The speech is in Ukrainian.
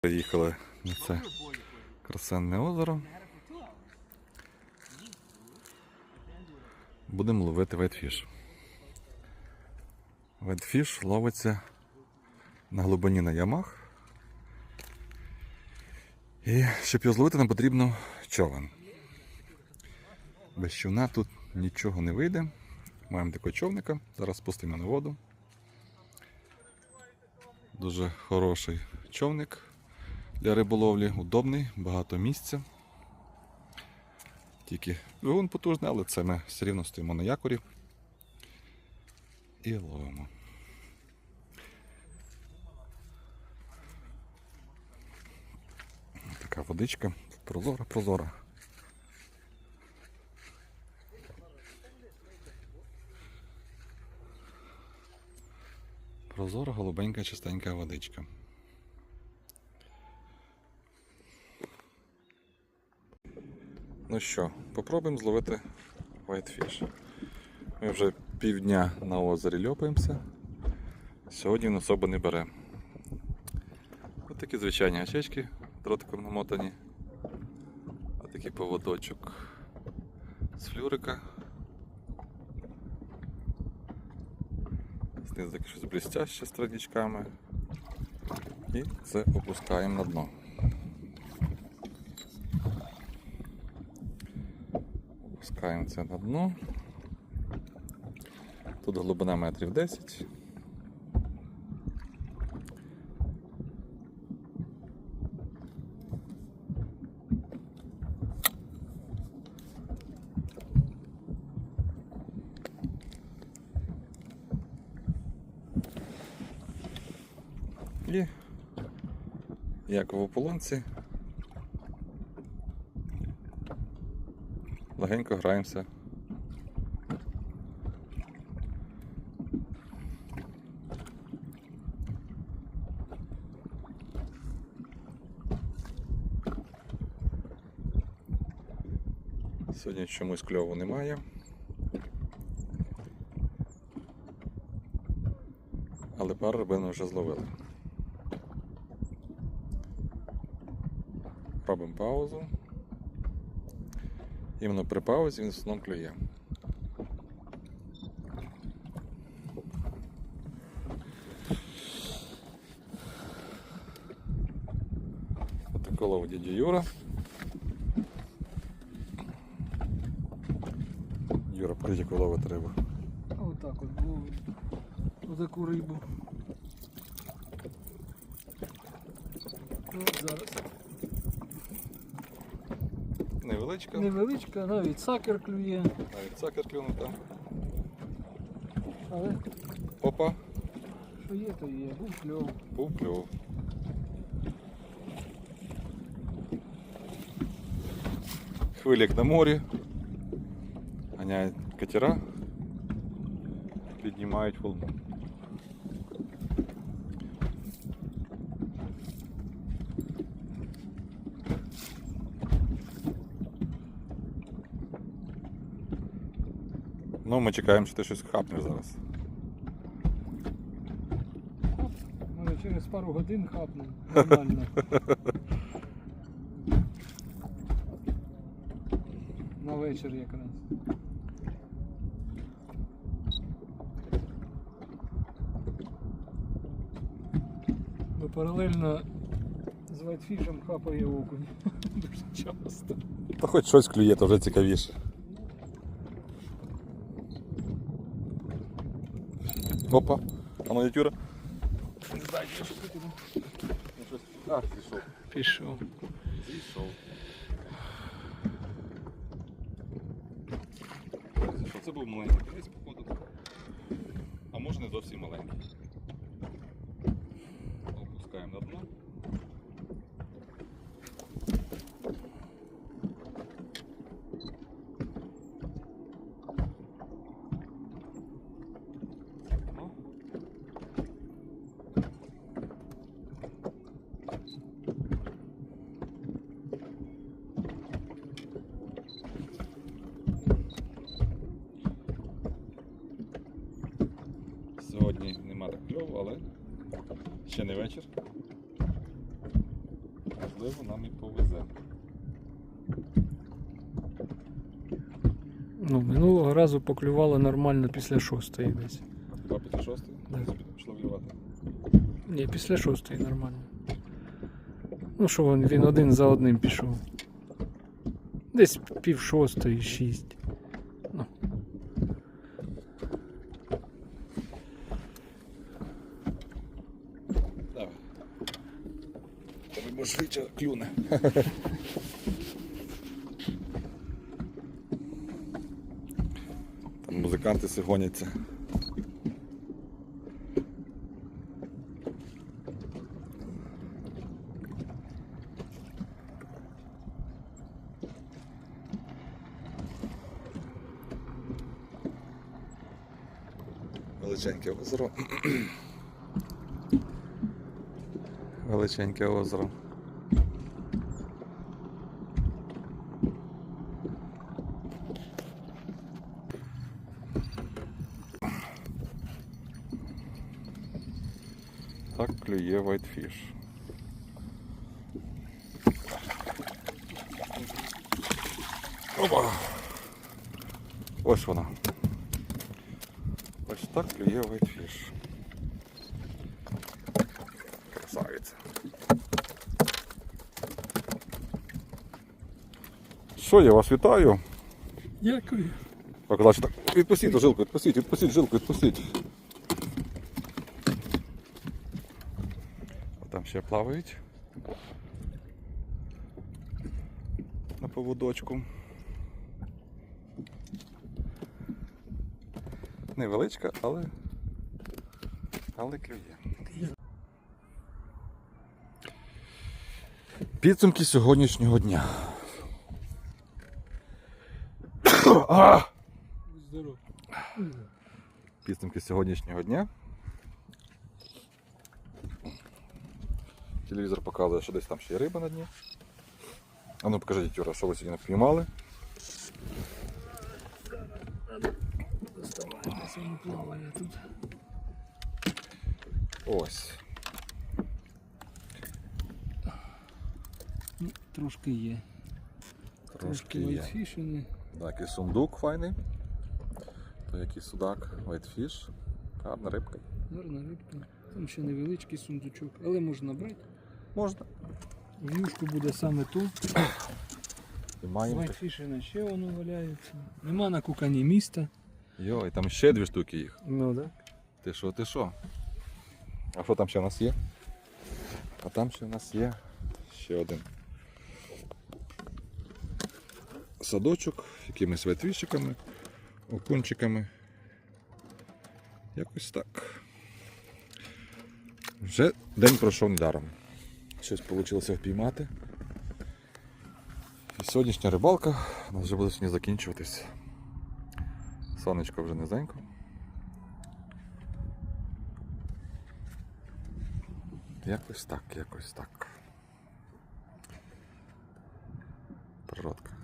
Приїхали на це красенне озеро. Будемо ловити ветфіш. Ветфіш ловиться на глибині на ямах. І щоб його зловити, нам потрібно човен. Без човна тут нічого не вийде. Маємо такого човника. Зараз спустимо на воду. Дуже хороший човник для риболовлі, удобний, багато місця. Тільки двигун потужний, але це ми все рівно стоїмо на якорі і ловимо. Така водичка, прозора, прозора. Прозора, голубенька, чистенька водичка. Ну що, попробуємо зловити whitefish. Ми вже півдня на озері льопаємося. Сьогодні він особо не бере. Ось такі звичайні гачечки дротиком намотані. Ось такий поводочок з флюрика. Знизу таке щось блістяще з традічками. І це опускаємо на дно. Опускаємо на дно. Тут глибина метрів 10. І як в ополонці легенько граємося. Сьогодні чомусь кльову немає. Але пару рибин вже зловили. Робимо паузу. Іменно при паузі він в основному клює. Отако ловить дядя Юра. Юра, покажи, яку ловить рибу. Отак от ловить. Отаку рибу. От зараз. Невеличка, Невеличка, навіть сакер клює, навіть сакер клюнута. але Опа, що є, то є. Був кльов. був клюв. Хвилі як на морі. Ганяють катера. Піднімають волну. Ну, ми чекаємо, що ти щось хапнеш зараз. Може через пару годин хапнув. Нормально. На вечір якраз. Бо паралельно з вайтфішем хапає окунь. Дуже часто. Та хоч щось клює, то вже цікавіше. Опа, а ну Юра. А, зійшов. Пішов. Зійшов. Зійшов. Це був маленький десь, походу. А може не зовсім маленький. Опускаємо на дно. Сьогодні нема так кльову, але ще не вечір. можливо, нам і повезе. Ну, минулого разу поклювало нормально після шостої десь. Два після шостої? Да. Пішло вливати. Ні, після шостої нормально. Ну що він, він один за одним пішов. Десь пів шостої, шість. Ну. Давай. Тобі бо швидше клюне. Там музиканти гоняться. Величеньке озеро. Величеньке озеро. Так клює Whitefish. Опа! Ось вона. Ось так клює Whitefish. Красавиця. Що, я вас вітаю. Дякую. Показав, що так. Відпустіть ту жилку, відпустіть, відпустіть жилку, відпустіть. Там ще плавають. На поводочку. Невеличка, але. Але клює. Підсумки сьогоднішнього дня. Підсумки сьогоднішнього дня. Телевізор показує, що десь там ще є риба на дні. А ну покажіть, Юра, що ви сьогодні піймали. Доставай, сьогодні плаває тут. Ось. Ну, трошки є. Трошки є. вайтфішини. Так, і сундук файний. То який судак, whitefish. Гарна рибка. Гарна рибка. Там ще невеличкий сундучок, але можна брати. Можна. В буде саме тут. І маємо. Вайтфішина ще воно валяється. Нема на кукані міста. Йой, там ще дві штуки їх. Ну так. Ти що, ти що? А що там ще у нас є? А там ще у нас є ще один садочок, якимись ветвіщиками, окунчиками. Якось так. Вже день пройшов недаром щось вийшло впіймати. І Сьогоднішня рибалка у нас вже буде сьогодні закінчуватись. Сонечко вже низенько. Якось так, якось так. Природка.